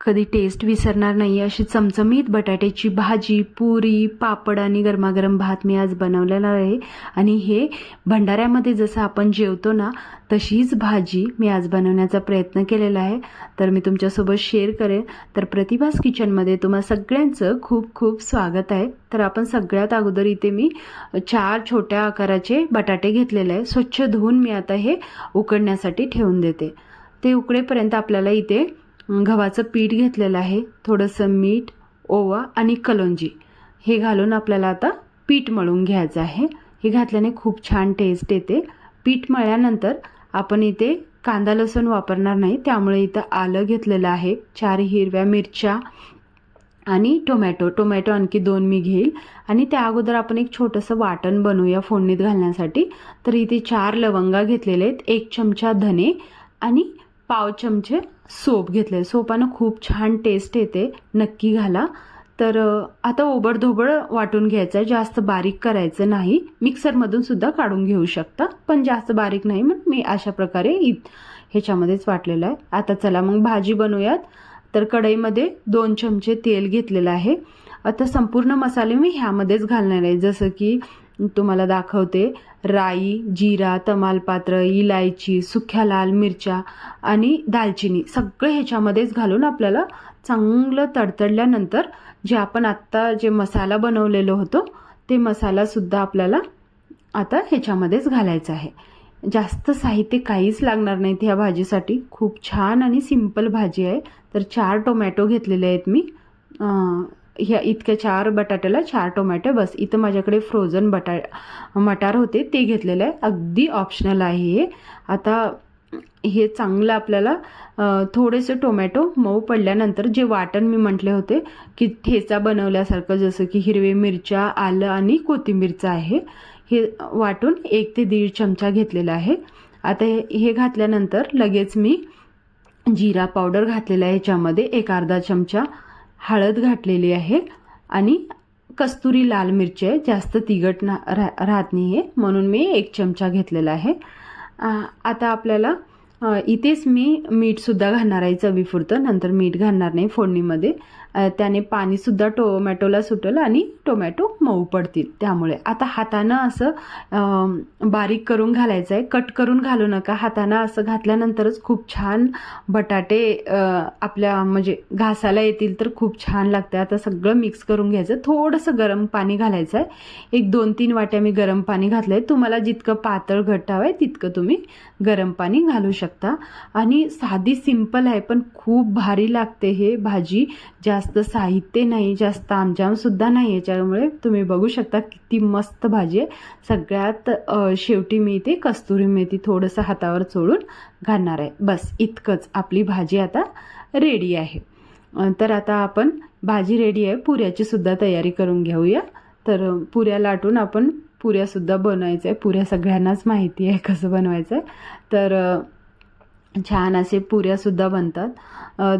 कधी टेस्ट विसरणार नाही अशी चमचमीत बटाट्याची भाजी पुरी पापड आणि गरमागरम भात मी आज बनवलेला आहे. आणि हे भंडाऱ्यामध्ये जसं आपण जेवतो ना तशीच भाजी मी आज बनवण्याचा प्रयत्न केलेला आहे. तर मी तुमच्यासोबत शेअर करेन. तर प्रतिभास किचनमध्ये तुम्हा सगळ्यांचं खूप खूप स्वागत आहे. तर आपण सगळ्यात अगोदर इथे मी चार छोट्या आकाराचे बटाटे घेतलेले आहे. स्वच्छ धुवून मी आता हे उकडण्यासाठी ठेवून देते. ते उकडेपर्यंत आपल्याला इथे गव्हाचं पीठ घेतलेलं आहे. थोडंसं मीठ ओवा आणि कलोंजी हे घालून आपल्याला आता पीठ मळून घ्यायचं आहे. हे घातल्याने खूप छान टेस्ट येते. पीठ मळल्यानंतर आपण इथे कांदा लसूण वापरणार नाही. त्यामुळे इथं आलं घेतलेलं आहे. चार हिरव्या मिरच्या आणि टोमॅटो. टोमॅटो आणखी दोन मी घेईल. आणि त्या अगोदर आपण एक छोटंसं वाटण बनवूया फोडणीत घालण्यासाठी. तर इथे चार लवंगा घेतलेले आहेत. एक चमचा धने आणि पाव चमचे सोप घेतले. सोपानं खूप छान टेस्ट येते. नक्की घाला. तर आता ओबडधोबड वाटून घ्यायचं आहे जास्त बारीक करायचं नाही. मिक्सरमधून सुद्धा काढून घेऊ शकता. पण जास्त बारीक नाही मग मी अशा प्रकारे इ ह्याच्यामध्येच वाटलेलं आहे. आता चला मग भाजी बनवूयात. तर कढईमध्ये दोन चमचे तेल घेतलेलं आहे. आता संपूर्ण मसाले मी ह्यामध्येच घालणार आहे. जसं की तुम्हाला दाखवते. राई जिरा तमालपात्र इलायची सुक्या लाल मिरच्या आणि दालचिनी सगळं ह्याच्यामध्येच घालून आपल्याला चांगलं तडतडल्यानंतर जे आपण आत्ता जे मसाला बनवलेलो होतो ते मसालासुद्धा आपल्याला आता ह्याच्यामध्येच घालायचं आहे. जास्त साहित्य काहीच लागणार नाहीत ह्या भाजीसाठी. खूप छान आणि सिंपल भाजी आहे. तर चार टोमॅटो घेतलेले आहेत मी. ह्या इतक्या चार बटाट्याला चार टोमॅटो बस. इथं माझ्याकडे फ्रोझन बटा मटार होते ते घेतलेलं आहे. अगदी ऑप्शनल आहे हे. आता हे चांगलं आपल्याला थोडेसे टोमॅटो मऊ पडल्यानंतर जे वाटण मी म्हटले होते की ठेचा बनवल्यासारखं जसं की हिरवे मिरच्या आलं आणि कोथिंबीरचं आहे हे वाटून एक ते दीड चमचा घेतलेला आहे. आता हे हे घातल्यानंतर लगेच मी जिरा पावडर घातलेला आहे ह्याच्यामध्ये एक अर्धा चमचा. हळद घातलेली आहे आणि कस्तुरी लाल मिरची आहे. जास्त तिखट ना रा राहत नाही आहे म्हणून मी एक चमचा घेतलेला आहे. आता आपल्याला इथेच मी मीठसुद्धा घालणार आहे चवीपुरतं. नंतर मीठ घालणार नाही फोडणीमध्ये. त्याने पाणीसुद्धा टोमॅटोला सुटेल आणि टोमॅटो मऊ पडतील. त्यामुळे आता हातानं असं बारीक करून घालायचं आहे कट करून घालू नका. हातानं असं घातल्यानंतरच खूप छान बटाटे आपल्या म्हणजे घासाला येतील तर खूप छान लागते आता सगळं मिक्स करून घ्यायचं. थोडंसं गरम पाणी घालायचं आहे एक दोन तीन वाट्या मी गरम पाणी घातलं आहे तुम्हाला जितकं पातळ घट्ट हवं आहे तितकं तुम्ही गरम पाणी घालू शकता. आणि साधी सिंपल आहे पण खूप भारी लागते हे भाजी. जास्त जास्त साहित्य नाही जास्त आमजामसुद्धा नाही याच्यामुळे तुम्ही बघू शकता किती मस्त भाजी आहे. सगळ्यात शेवटी मी इथे कस्तुरी मेथी थोडंसं हातावर चोळून घालणार आहे. बस इतकंच. आपली भाजी आता रेडी आहे. तर आता आपण भाजी रेडी आहे. पुऱ्याची सुद्धा तयारी करून घेऊया. तर पुऱ्या लाटून आपण पुऱ्यासुद्धा बनवायचं आहे पुऱ्या सगळ्यांनाच माहिती आहे कसं बनवायचं आहे तर छान असे पुऱ्यासुद्धा बनतात.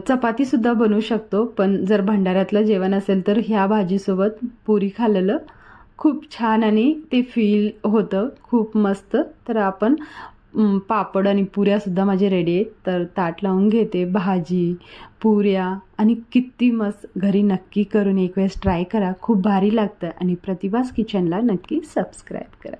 चपातीसुद्धा बनवू शकतो पण जर भंडाऱ्यातलं जेवण असेल तर ह्या भाजीसोबत पुरी खाल्लेलं खूप छान आणि ते फील होतं खूप मस्त. तर आपण पापड आणि पुऱ्यासुद्धा माझे रेडी आहेत. तर ताट लावून घेते भाजी पुऱ्या आणि किती मस्त घरी नक्की करून एक वेळेस ट्राय करा. खूप भारी लागतं आणि प्रतिभास किचनला नक्की सबस्क्राईब करा.